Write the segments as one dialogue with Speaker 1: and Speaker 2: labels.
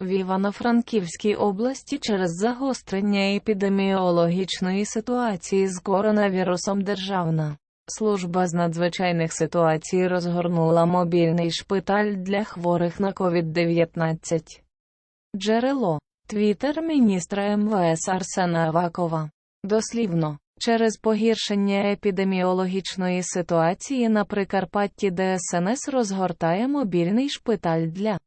Speaker 1: В Івано-Франківській області через загострення епідеміологічної ситуації з коронавірусом Державна служба з надзвичайних ситуацій розгорнула мобільний шпиталь для хворих на COVID-19. Джерело Твіттер міністра МВС Арсена Авакова. Дослівно, через погіршення епідеміологічної ситуації на Прикарпатті ДСНС розгортає мобільний шпиталь для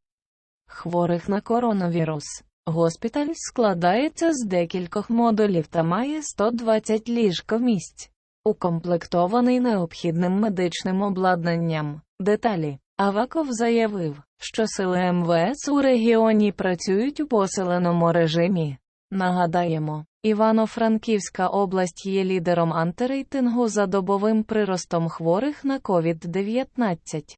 Speaker 1: хворих на коронавірус. Госпіталь складається з декількох модулів та має 120 ліжкомісць, укомплектований необхідним медичним обладнанням. Деталі Аваков заявив, що сили МВС у регіоні працюють у посиленому режимі. Нагадаємо, Івано-Франківська область є лідером антирейтингу за добовим приростом хворих на COVID-19.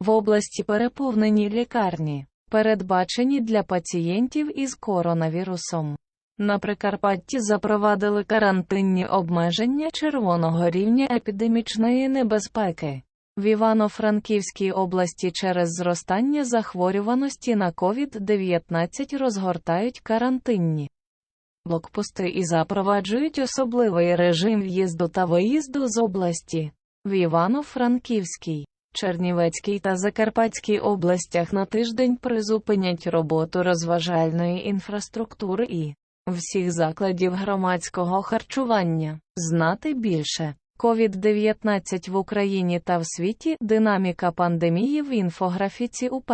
Speaker 1: В області переповнені лікарні, передбачені для пацієнтів із коронавірусом. На Прикарпатті запровадили карантинні обмеження червоного рівня епідемічної небезпеки. В Івано-Франківській області через зростання захворюваності на COVID-19 розгортають карантинні блокпости і запроваджують особливий режим в'їзду та виїзду з області. В Івано-Франківській, Чернівецькій та Закарпатській областях на тиждень призупинять роботу розважальної інфраструктури і всіх закладів громадського харчування. Знати більше. COVID-19 в Україні та в світі. Динаміка пандемії в інфографіці УП.